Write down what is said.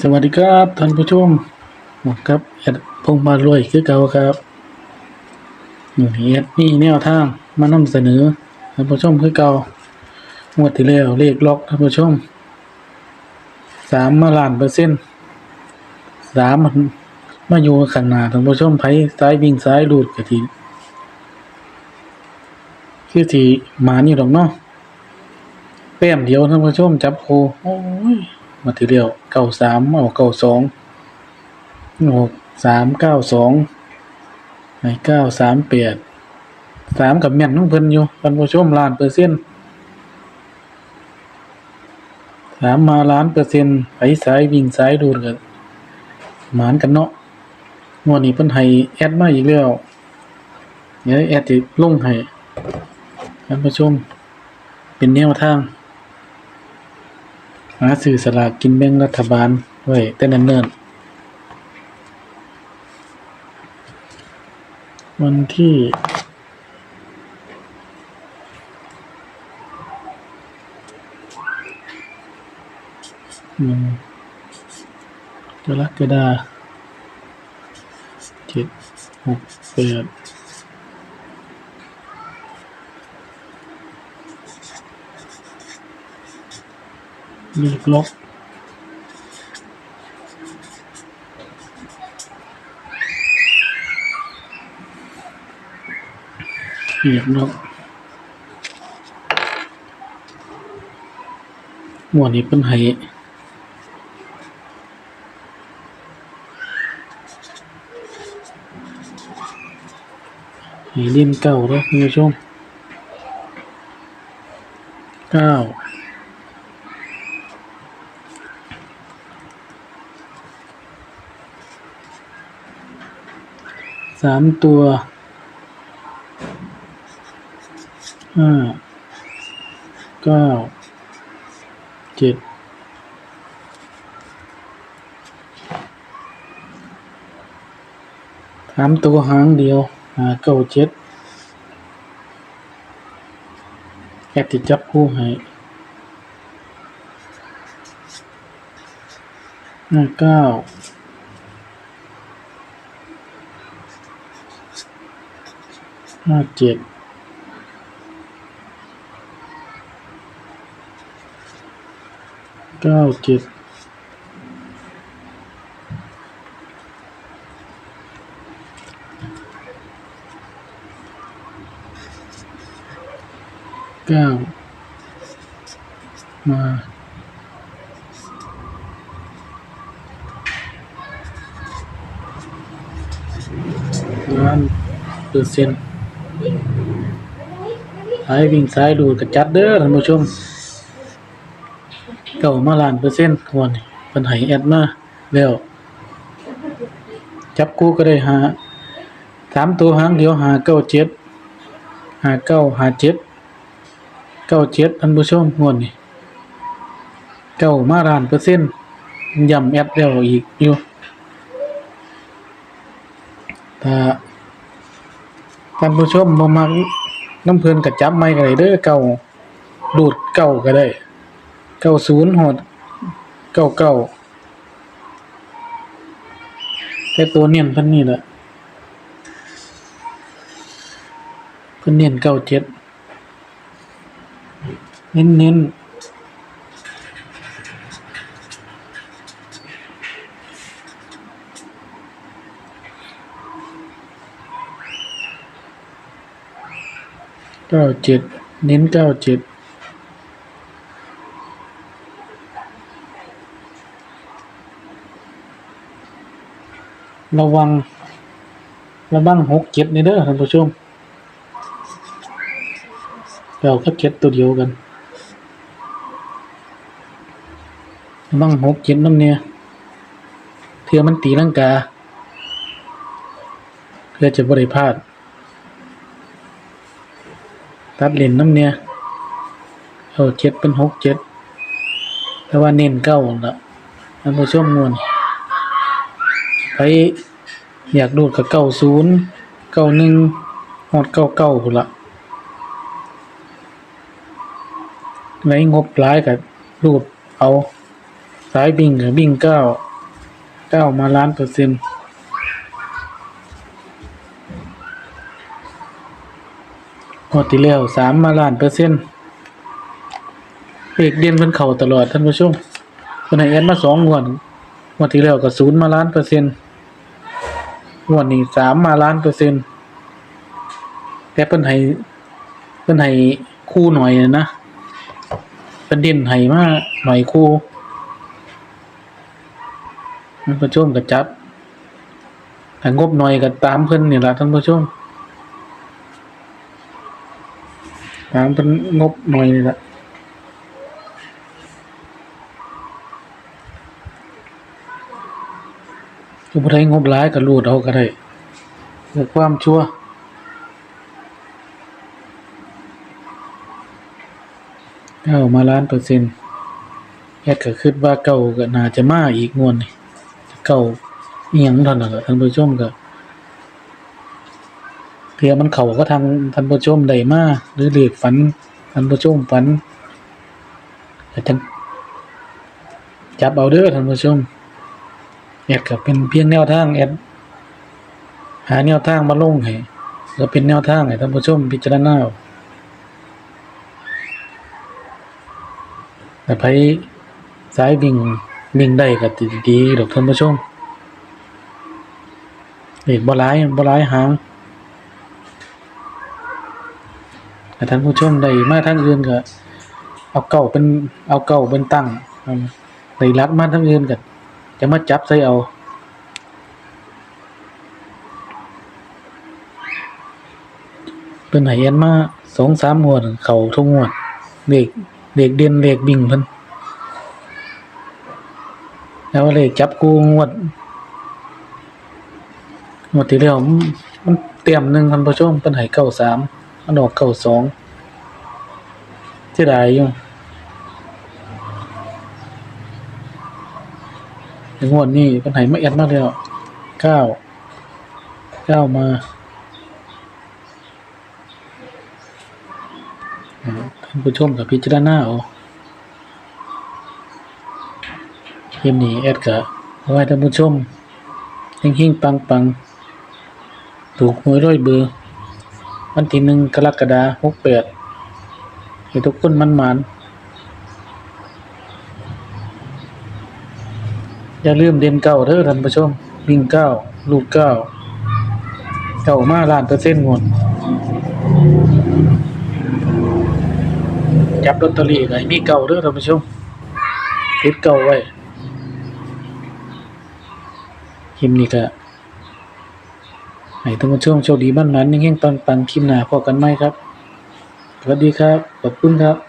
สวัสดีครับท่านผู้ชมครับแอดพงมารวยคือเก่าครับนี่แอดมีแนวทางมานำเสนอท่านผู้ชมคือเก่างวดที่แล้วเลขล็อกท่านผู้ชมสามมาล้านเปอร์เซ็นต์สามมันมาอยู่ข้างหนาท่านผู้ชมไผซ้ายวิ่งซ้ายดูดกะทีคือทีหมานี่ดอกเนาะแป้มเดียวท่านผู้ชมจับโคโอ้ย มาทีเดียวเก้าสามเอาเก้าสองหกสามเก้าสองไอ้เก้าสามแปดสามกับแม่นของเพิ่นอยู่ท่านผู้ชมล้านเปอร์เซ็นต์สามมาล้านเปอร์เซ็นต์ไปสายวิ่งสายดูดกันหมานกันเนาะงวดนี้เพิ่นให้แอดมาอีกแล้วเดี๋ยวแอดสิลงให้ท่านผู้ชมเป็นแนวทาง หาซื้อสลากกินแบ่งรัฐบาลไว้แต่นเนิ่นวันที่หนึ่งกรกฎาเจ็ดหกแปด เลขล็อกเรียบร้อยหมวดนี้เป็นไห้ให้เล่นเก้าแล้วคุณผู้ชมเก้า สามตัวห้าเก้าเจ็ดสามตัวหางเดียวหาเก้าเจ็ดแค่ติดจับคู่ให้ห้าเก้า ห้าเจ็ดเก้าเจ็ดเก้ามาล้านเปอร์เซ็นต์ สายวิ่งสายดูกระจัดเด้อท่านผู้ชมเก่ามาล้านเปอร์เซ็นต์วันนี้เพิ่นให้แอดมาแล้ว จับกูก็ได้หาสามตัวหางเดียวหาเก้าเจ็ดหาเก้าหาเจ็ดเก้าเจ็ดท่านผู้ชมงวดนี้เก่ามาล้านเปอร์เซ็นต์ย้ำแอดแล้วอีกอยู่ถ้า ท่านผู้ชมบ่มักน้ำเพลินก็จับไม่ก็ได้เด้อเก่าดูดเก่าก็ได้เก้าศูนย์หดเก้าเก้าแต่ตัวเนียนเพิ่นนี่แหละเพิ่นเนียนเก้าเจ็ดเน้นเน้น เก้าเจ็ดเน้นเก้าเจ็ดระวัง ระวังหกเจ็ดนี่เด้อท่านผู้ชมเราก็เจ็ดตัวเดียวกันระวังหกเจ็ดน้ำเนี่ยเทือมันตีลังกาเพื่อจะบริพาด ตัดเลนน้ำเนี่ยเอาเจ็ดเป็นหกเจ็ดแต่ว่าเน้นเก้าละท่านผู้ชมงวนไปอยากดูดกับเก้าศูนย์เก้าหนึ่งหอดเก้าเก้าพุ่นละไรงบหลายกับรูดเอาสายบิ่งกับบิ่งเก้าเก้ามาล้านเปอร์เซ็นต์ งวดที่แล้วสามมาล้านเปอร์เซ็นต์เลขเด่นเพิ่นเข้าตลอดท่านผู้ชมเพิ่นให้แอดมาสองงวดงวดที่แล้วก็ศูนย์มาล้านเปอร์เซ็นต์งวดนี้สามมาล้านเปอร์เซ็นต์แต่เพิ่นให้เพิ่นให้คู่หน่อยนะเพิ่นเด่นให้มาหน่อยคู่ท่านผู้ชมก็จับถ้างบหน่อยก็ตามเพิ่นนี่ล่ะท่านผู้ชม ตามเพิ่นงบหน่อยนี่แหละคือบ่ได้งบหลายก็รูดเอาก็ได้เพื่อความชั่วเก้ามาล้านเปอร์เซ็นต์แอดก็คิดว่าเก้าก็น่าจะมาอีกงวดนี่เก่าเอียงเท่านั้นแหละท่านผู้ชมก็ เพียมันเขาก็ทางท่านผู้ชมได้มาหรือเรียกฝันท่านผู้ชมฝันจารย์จับเอาเด้อท่านผู้ชมแอดก็เป็นเพียงแนวทางแอดหาแนวทางมาลงให้ก็เป็นแนวทางให้ท่านผู้ชมพิจารณาแต่ไผสายวิ่งวิ่งได้ก็ดีๆดอกท่านผู้ชมเอกบ่หลายบ่หลายหาง แต่ท่านผู้ชมได้มาทางอื่นก็ เอาเก่าเป็นเอาเก่าเป็นตั้งได้รัดมาทางอื่นก็จะมาจับใส่เอาเพิ่นให้เอ็นมา2-3งสามงวดเข้าทุกงวดเลขเลขเด่นเลขบิ่งเพิ่นแล้วเลยจับกูงวดงวดที่แล้วมันมันเตรียมหนึ่งพันผู้ชมเป็นไหเก้าสาม มันออกเก้าสองเสียดายอยู่ในงวดนี้เป็นไห้มาแอดมากแล้วเก้าเก้ามาท่านผู้ชมกับพิจารณาเอาคลิปนี้แอดก็ขอให้ท่านผู้ชมเฮงๆปังๆ ถูกหวยร้อยเบอร์ วันที่หนึ่งกรกฎาหกแปดให้ทุกคนมันมันอย่าลืมเด่นเก้าเด้อท่านผู้ชมวิ่งเก้าลูกเก้าเก้ามาล้านเปอร์เซ็นต์หมดจับลอตเตอรี่ไงมีเก้าเด้อท่านผู้ชมติดเก้าไว้คลิปนี้ก็ ให้ท่านผู้ชมโชคดีบ้านนั้นยิ่งๆปังๆคลิปหน้าพอกันไหมครับสวัสดีครับ ขอบคุณครับ